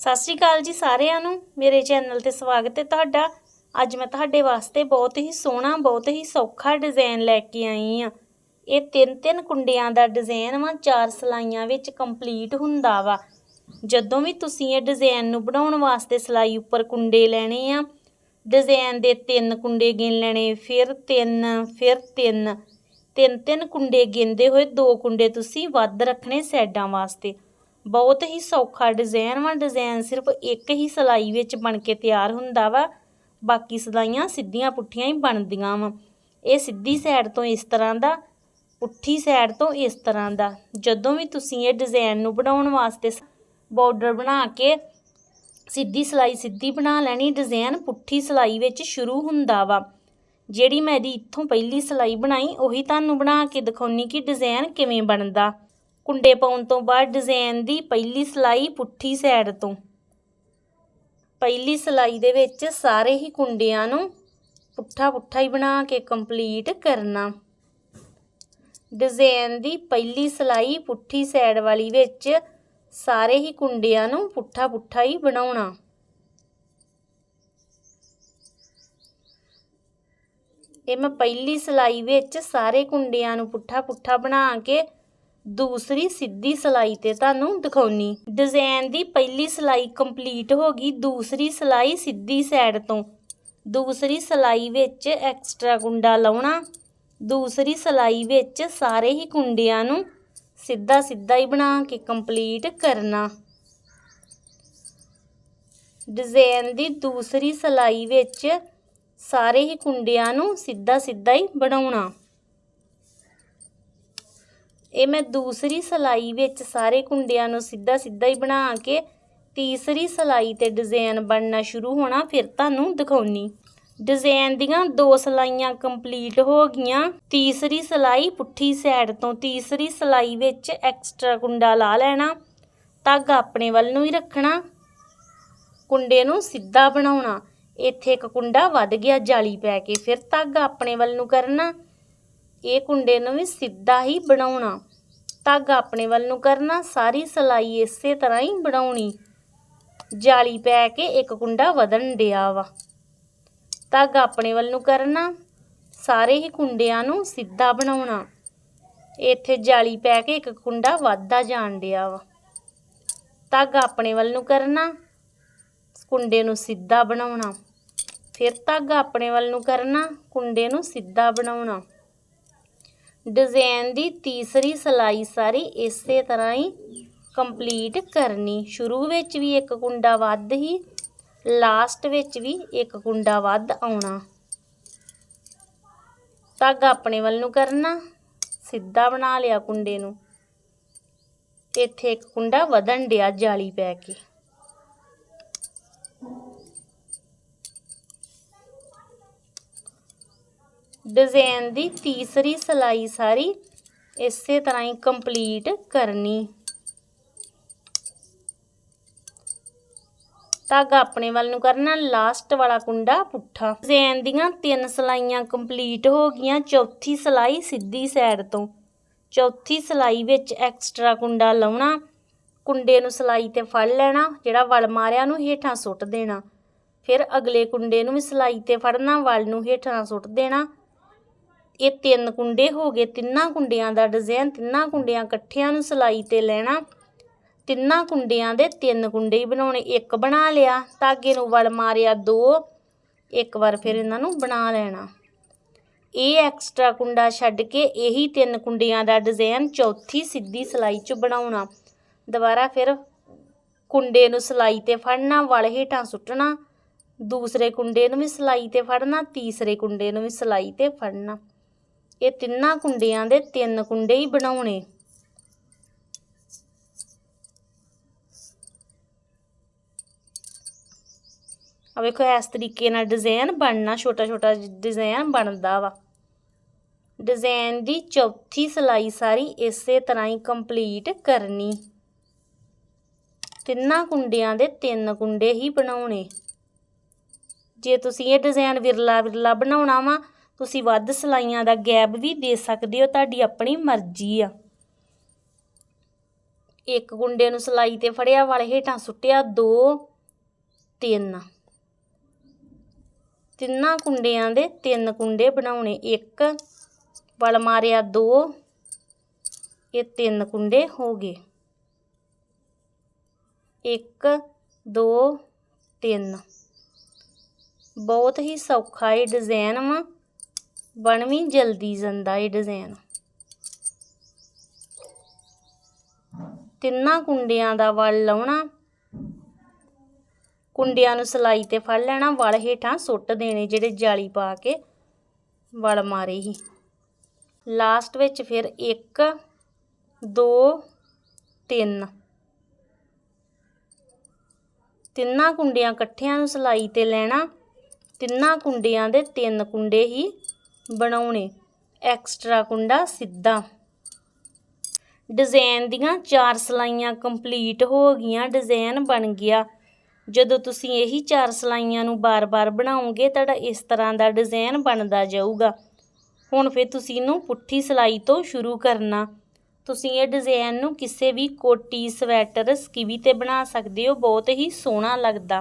ਸਤਿ ਸ਼੍ਰੀ ਅਕਾਲ ਜੀ ਸਾਰਿਆਂ ਨੂੰ। ਮੇਰੇ ਚੈਨਲ ਤੇ ਸਵਾਗਤ ਹੈ ਤੁਹਾਡਾ। ਅੱਜ ਮੈਂ ਤੁਹਾਡੇ ਵਾਸਤੇ ਬਹੁਤ ਹੀ ਸੋਹਣਾ, ਬਹੁਤ ਹੀ ਸੌਖਾ ਡਿਜ਼ਾਈਨ ਲੈ ਕੇ ਆਈ ਆ ਇਹ ਤਿੰਨ ਤਿੰਨ ਕੁੰਡਿਆਂ ਦਾ ਡਿਜ਼ਾਈਨ ਵਾ, ਚਾਰ ਸਲਾਈਆਂ ਵਿੱਚ ਕੰਪਲੀਟ ਹੁੰਦਾ ਵਾ। ਜਦੋਂ ਵੀ ਤੁਸੀਂ ਇਹ ਡਿਜ਼ਾਈਨ ਨੂੰ ਬਣਾਉਣ ਵਾਸਤੇ ਸਲਾਈ ਉੱਪਰ ਕੁੰਡੇ ਲੈਣੇ ਆ, ਡਿਜ਼ਾਈਨ ਦੇ ਤਿੰਨ ਕੁੰਡੇ ਗਿਣ ਲੈਣੇ, ਫਿਰ ਤਿੰਨ ਫਿਰ ਤਿੰਨ। ਤਿੰਨ ਤਿੰਨ ਕੁੰਡੇ ਗਿਣਦੇ ਹੋਏ ਦੋ ਕੁੰਡੇ ਤੁਸੀਂ ਵੱਧ ਰੱਖਣੇ ਸਾਈਡਾਂ ਵਾਸਤੇ। ਬਹੁਤ ਹੀ ਸੌਖਾ ਡਿਜ਼ਾਈਨ ਵਾ ਡਿਜ਼ਾਈਨ ਸਿਰਫ ਇੱਕ ਹੀ ਸਲਾਈ ਵਿੱਚ ਬਣ ਕੇ ਤਿਆਰ ਹੁੰਦਾ ਵਾ, ਬਾਕੀ ਸਲਾਈਆਂ ਸਿੱਧੀਆਂ ਪੁੱਠੀਆਂ ਹੀ ਬਣਦੀਆਂ ਵਾ। ਇਹ ਸਿੱਧੀ ਸਾਈਡ ਤੋਂ ਇਸ ਤਰ੍ਹਾਂ ਦਾ, ਪੁੱਠੀ ਸਾਈਡ ਤੋਂ ਇਸ ਤਰ੍ਹਾਂ ਦਾ। ਜਦੋਂ ਵੀ ਤੁਸੀਂ ਇਹ ਡਿਜ਼ਾਈਨ ਨੂੰ ਬਣਾਉਣ ਵਾਸਤੇ ਬਾਰਡਰ ਬਣਾ ਕੇ ਸਿੱਧੀ ਸਲਾਈ ਸਿੱਧੀ ਬਣਾ ਲੈਣੀ ਡਿਜ਼ਾਈਨ ਪੁੱਠੀ ਸਲਾਈ ਵਿੱਚ ਸ਼ੁਰੂ ਹੁੰਦਾ ਵਾ। ਜਿਹੜੀ ਮੈਂ ਇਹਦੀ ਇੱਥੋਂ ਪਹਿਲੀ ਸਲਾਈ ਬਣਾਈ, ਉਹੀ ਤੁਹਾਨੂੰ ਬਣਾ ਕੇ ਦਿਖਾਉਣੀ ਕਿ ਡਿਜ਼ਾਈਨ ਕਿਵੇਂ ਬਣਦਾ। ਕੁੰਡੇ ਪਾਉਣ ਤੋਂ ਬਾਅਦ ਡਿਜ਼ਾਈਨ ਦੀ ਪਹਿਲੀ ਸਲਾਈ ਪੁੱਠੀ ਸਾਈਡ ਤੋਂ। ਪਹਿਲੀ ਸਲਾਈ ਦੇ ਵਿੱਚ ਸਾਰੇ ਹੀ ਕੁੰਡਿਆਂ ਨੂੰ ਪੁੱਠਾ ਪੁੱਠਾ ਹੀ ਬਣਾ ਕੇ ਕੰਪਲੀਟ ਕਰਨਾ। ਡਿਜ਼ਾਈਨ ਦੀ ਪਹਿਲੀ ਸਲਾਈ ਪੁੱਠੀ ਸਾਈਡ ਵਾਲੀ ਵਿੱਚ ਸਾਰੇ ਹੀ ਕੁੰਡਿਆਂ ਨੂੰ ਪੁੱਠਾ ਪੁੱਠਾ ਹੀ ਬਣਾਉਣਾ। ਇਹ ਮੈਂ ਪਹਿਲੀ ਸਲਾਈ ਵਿੱਚ ਸਾਰੇ ਕੁੰਡਿਆਂ ਨੂੰ ਪੁੱਠਾ ਪੁੱਠਾ ਬਣਾ ਕੇ ਦੂਸਰੀ ਸਿੱਧੀ ਸਲਾਈ ਤੇ ਤੁਹਾਨੂੰ ਦਿਖਾਉਣੀ। ਡਿਜ਼ਾਈਨ ਦੀ ਪਹਿਲੀ ਸਲਾਈ ਕੰਪਲੀਟ ਹੋ ਗਈ। ਦੂਸਰੀ ਸਲਾਈ ਸਿੱਧੀ ਸਾਈਡ ਤੋਂ। ਦੂਸਰੀ ਸਲਾਈ ਵਿੱਚ ਐਕਸਟਰਾ ਕੁੰਡਾ ਲਾਉਣਾ। ਦੂਸਰੀ ਸਲਾਈ ਵਿੱਚ ਸਾਰੇ ਹੀ ਕੁੰਡਿਆਂ ਨੂੰ ਸਿੱਧਾ ਸਿੱਧਾ ਹੀ ਬਣਾ ਕੇ ਕੰਪਲੀਟ ਕਰਨਾ। ਡਿਜ਼ਾਈਨ ਦੀ ਦੂਸਰੀ ਸਲਾਈ ਵਿੱਚ ਸਾਰੇ ਹੀ ਕੁੰਡਿਆਂ ਨੂੰ ਸਿੱਧਾ ਸਿੱਧਾ ਹੀ ਬਣਾਉਣਾ। ਇਹ ਮੈਂ ਦੂਸਰੀ ਸਲਾਈ ਵਿੱਚ ਸਾਰੇ ਕੁੰਡਿਆਂ ਨੂੰ ਸਿੱਧਾ ਸਿੱਧਾ ਹੀ ਬਣਾ ਕੇ ਤੀਸਰੀ ਸਲਾਈ ਤੇ ਡਿਜ਼ਾਈਨ ਬਣਨਾ ਸ਼ੁਰੂ ਹੋਣਾ, ਫਿਰ ਤੁਹਾਨੂੰ ਦਿਖਾਉਣੀ। ਡਿਜ਼ਾਈਨ ਦੀਆਂ ਦੋ ਸਲਾਈਆਂ ਕੰਪਲੀਟ ਹੋ ਗਈਆਂ। ਤੀਸਰੀ ਸਲਾਈ ਪੁੱਠੀ ਸਾਈਡ ਤੋਂ ਤੀਸਰੀ ਸਲਾਈ ਵਿੱਚ ਐਕਸਟਰਾ ਕੁੰਡਾ ਲਾ ਲੈਣਾ। ਤੱਗ ਆਪਣੇ ਵੱਲ ਨੂੰ ਹੀ ਰੱਖਣਾ। ਕੁੰਡੇ ਨੂੰ ਸਿੱਧਾ ਬਣਾਉਣਾ। ਇੱਥੇ ਇੱਕ ਕੁੰਡਾ ਵੱਧ ਗਿਆ, ਜਾਲੀ ਪੈ ਕੇ ਫਿਰ ਤੱਗ ਆਪਣੇ ਵੱਲ ਨੂੰ ਕਰਨਾ। ਇਹ ਕੁੰਡੇ ਨੂੰ ਵੀ ਸਿੱਧਾ ਹੀ ਬਣਾਉਣਾ। ਧਾਗਾ ਆਪਣੇ ਵੱਲ ਨੂੰ ਕਰਨਾ, ਸਾਰੀ ਸਲਾਈ ਇਸੇ ਤਰ੍ਹਾਂ ਹੀ ਬਣਾਉਣੀ। ਜਾਲੀ ਪੈ ਕੇ ਇੱਕ ਕੁੰਡਾ ਵਧਣ ਡਿਆ ਵਾ। ਧਾਗਾ ਆਪਣੇ ਵੱਲ ਨੂੰ ਕਰਨਾ, ਸਾਰੇ ਹੀ ਕੁੰਡਿਆਂ ਨੂੰ ਸਿੱਧਾ ਬਣਾਉਣਾ। ਇੱਥੇ ਜਾਲੀ ਪੈ ਕੇ ਇੱਕ ਕੁੰਡਾ ਵੱਧਦਾ ਜਾਣ ਡਿਆ ਵਾ। ਧਾਗਾ ਆਪਣੇ ਵੱਲ ਨੂੰ ਕਰਨਾ, ਕੁੰਡੇ ਨੂੰ ਸਿੱਧਾ ਬਣਾਉਣਾ। ਫਿਰ ਧਾਗਾ ਆਪਣੇ ਵੱਲ ਨੂੰ ਕਰਨਾ, ਕੁੰਡੇ ਨੂੰ ਸਿੱਧਾ ਬਣਾਉਣਾ। ਡਿਜ਼ਾਈਨ ਦੀ ਤੀਸਰੀ ਸਲਾਈ ਸਾਰੀ ਇਸੇ ਤਰ੍ਹਾਂ ਹੀ ਕੰਪਲੀਟ ਕਰਨੀ। ਸ਼ੁਰੂ ਵਿੱਚ ਵੀ ਇੱਕ ਕੁੰਡਾ ਵੱਧ ਹੀ, ਲਾਸਟ ਵਿੱਚ ਵੀ ਇੱਕ ਕੁੰਡਾ ਵੱਧ ਆਉਣਾ। ਧਾਗਾ ਆਪਣੇ ਵੱਲ ਨੂੰ ਕਰਨਾ, ਸਿੱਧਾ ਬਣਾ ਲਿਆ ਕੁੰਡੇ ਨੂੰ। ਇੱਥੇ ਇੱਕ ਕੁੰਡਾ ਵਧਣ ਡਿਆ ਜਾਲੀ ਪੈ ਕੇ। ਡਿਜ਼ਾਈਨ ਦੀ ਤੀਸਰੀ ਸਲਾਈ ਸਾਰੀ ਇਸੇ ਤਰ੍ਹਾਂ ਹੀ ਕੰਪਲੀਟ ਕਰਨੀ। ਧਾਗਾ ਆਪਣੇ ਵੱਲ ਨੂੰ ਕਰਨਾ ਲਾਸਟ ਵਾਲਾ ਕੁੰਡਾ ਪੁੱਠਾ। ਡਿਜ਼ਾਈਨ ਦੀਆਂ ਤਿੰਨ ਸਲਾਈਆਂ ਕੰਪਲੀਟ ਹੋ ਗਈਆਂ, ਚੌਥੀ ਸਲਾਈ ਸਿੱਧੀ ਸਾਈਡ ਤੋਂ। ਚੌਥੀ ਸਲਾਈ ਵਿੱਚ ਐਕਸਟਰਾ ਕੁੰਡਾ ਲਾਉਣਾ, ਕੁੰਡੇ ਨੂੰ ਸਲਾਈ ਤੇ ਫੜ ਲੈਣਾ, ਜਿਹੜਾ ਵਲ ਮਾਰਿਆ ਨੂੰ ਹੇਠਾਂ ਸੁੱਟ ਦੇਣਾ। ਫਿਰ ਅਗਲੇ ਕੁੰਡੇ ਨੂੰ ਵੀ ਸਲਾਈ ਤੇ ਫੜਨਾ, ਵਲ ਨੂੰ ਹੇਠਾਂ ਸੁੱਟ ਦੇਣਾ। ਇਹ ਤਿੰਨ ਕੁੰਡੇ ਹੋ ਗਏ, ਤਿੰਨਾਂ ਕੁੰਡਿਆਂ ਦਾ ਡਿਜ਼ਾਈਨ ਤਿੰਨਾਂ ਕੁੰਡਿਆਂ ਇਕੱਠਿਆਂ ਨੂੰ ਸਲਾਈ ਤੇ ਲੈਣਾ। ਤਿੰਨਾਂ ਕੁੰਡਿਆਂ ਦੇ ਤਿੰਨ ਕੁੰਡੇ ਹੀ ਬਣਾਉਣੇ, ਇੱਕ ਬਣਾ ਲਿਆ, ਧਾਗੇ ਨੂੰ ਵਲ ਮਾਰਿਆ ਦੋ, ਇੱਕ ਵਾਰ ਫਿਰ ਇਹਨਾਂ ਨੂੰ ਬਣਾ ਲੈਣਾ। ਇਹ ਐਕਸਟਰਾ ਕੁੰਡਾ ਛੱਡ ਕੇ ਇਹੀ ਤਿੰਨ ਕੁੰਡਿਆਂ ਦਾ ਡਿਜ਼ਾਈਨ ਚੌਥੀ ਸਿੱਧੀ ਸਲਾਈ 'ਚ ਬਣਾਉਣਾ। ਦੁਬਾਰਾ ਫਿਰ ਕੁੰਡੇ ਨੂੰ ਸਲਾਈ ਤੇ ਫੜਨਾ, ਵਲ ਹੇਠਾਂ ਸੁੱਟਣਾ, ਦੂਸਰੇ ਕੁੰਡੇ ਨੂੰ ਵੀ ਸਲਾਈ ਤੇ ਫੜਨਾ, ਤੀਸਰੇ ਕੁੰਡੇ ਨੂੰ ਵੀ ਸਲਾਈ ਤੇ ਫੜਨਾ। ਇਹ ਤਿੰਨਾਂ ਕੁੰਡਿਆਂ ਦੇ ਤਿੰਨ ਕੁੰਡੇ ਹੀ ਬਣਾਉਣੇ। ਆ ਵੇਖੋ, ਇਸ ਤਰੀਕੇ ਨਾਲ ਡਿਜ਼ਾਈਨ ਬਣਨਾ ਛੋਟਾ ਛੋਟਾ ਡਿਜ਼ਾਈਨ ਬਣਦਾ ਵਾ। ਡਿਜ਼ਾਈਨ ਦੀ ਚੌਥੀ ਸਲਾਈ ਸਾਰੀ ਇਸੇ ਤਰ੍ਹਾਂ ਹੀ ਕੰਪਲੀਟ ਕਰਨੀ। ਤਿੰਨਾਂ ਕੁੰਡਿਆਂ ਦੇ ਤਿੰਨ ਕੁੰਡੇ ਹੀ ਬਣਾਉਣੇ। ਜੇ ਤੁਸੀਂ ਇਹ ਡਿਜ਼ਾਈਨ ਵਿਰਲਾ ਵਿਰਲਾ ਬਣਾਉਣਾ ਵਾ ਤੁਸੀਂ ਵੱਧ ਸਲਾਈਆਂ ਦਾ ਗੈਪ ਵੀ ਦੇ ਸਕਦੇ ਹੋ, ਤੁਹਾਡੀ ਆਪਣੀ ਮਰਜ਼ੀ ਆ। ਇੱਕ ਕੁੰਡੇ ਨੂੰ ਸਲਾਈ ਤੇ ਫੜਿਆ, ਵਾਲੇ ਹੇਠਾਂ ਸੁੱਟਿਆ 2 3 ਤਿੰਨਾਂ ਕੁੰਡਿਆਂ ਦੇ ਤਿੰਨ ਕੁੰਡੇ ਬਣਾਉਣੇ। ਇੱਕ ਵਲ ਮਾਰਿਆ 2 ਇਹ ਤਿੰਨ ਕੁੰਡੇ ਹੋ ਗਏ। 1 2 3 ਬਹੁਤ ਹੀ ਸੌਖਾ ਇਹ ਡਿਜ਼ਾਈਨ ਵਾ। ਬਣ ਵੀ ਜਲਦੀ ਜਾਂਦਾ ਇਹ ਡਿਜ਼ਾਈਨ ਤਿੰਨਾਂ ਕੁੰਡਿਆਂ ਦਾ ਵਲ ਲਾਉਣਾ। ਕੁੰਡਿਆਂ ਨੂੰ ਸਲਾਈ ਤੇ ਫੜ ਲੈਣਾ, ਵਲ ਹੇਠਾਂ ਸੁੱਟ ਦੇਣੇ ਜਿਹੜੇ ਜਾਲੀ ਪਾ ਕੇ ਵਲ ਮਾਰੇ ਹੀ ਲਾਸਟ ਵਿੱਚ ਫਿਰ 1 2 3 ਤਿੰਨਾਂ ਕੁੰਡਿਆਂ ਇਕੱਠਿਆਂ ਨੂੰ ਸਲਾਈ ਤੇ ਲੈਣਾ। ਤਿੰਨਾਂ ਕੁੰਡਿਆਂ ਦੇ ਤਿੰਨ ਕੁੰਡੇ ਹੀ ਬਣਾਉਣੇ। ਐਕਸਟਰਾ ਕੁੰਡਾ ਸਿੱਧਾ। ਡਿਜ਼ਾਈਨ ਦੀਆਂ ਚਾਰ ਸਲਾਈਆਂ ਕੰਪਲੀਟ ਹੋ ਗਈਆਂ, ਡਿਜ਼ਾਈਨ ਬਣ ਗਿਆ। ਜਦੋਂ ਤੁਸੀਂ ਇਹੀ ਚਾਰ ਸਲਾਈਆਂ ਨੂੰ ਬਾਰ-ਬਾਰ ਬਣਾਓਗੇ, ਤੁਹਾਡਾ ਇਸ ਤਰ੍ਹਾਂ ਦਾ ਡਿਜ਼ਾਈਨ ਬਣਦਾ ਜਾਊਗਾ। ਹੁਣ ਫਿਰ ਤੁਸੀਂ ਇਹਨੂੰ ਪੁੱਠੀ ਸਲਾਈ ਤੋਂ ਸ਼ੁਰੂ ਕਰਨਾ। ਤੁਸੀਂ ਇਹ ਡਿਜ਼ਾਈਨ ਨੂੰ ਕਿਸੇ ਵੀ ਕੋਟੀ, ਸਵੈਟਰ, ਸਕਿਵੀ ਤੇ ਬਣਾ ਸਕਦੇ ਹੋ, ਬਹੁਤ ਹੀ ਸੋਹਣਾ ਲੱਗਦਾ।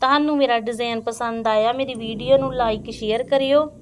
ਤੁਹਾਨੂੰ ਮੇਰਾ ਡਿਜ਼ਾਈਨ ਪਸੰਦ ਆਇਆ, ਮੇਰੀ ਵੀਡੀਓ ਨੂੰ ਲਾਈਕ ਸ਼ੇਅਰ ਕਰਿਓ।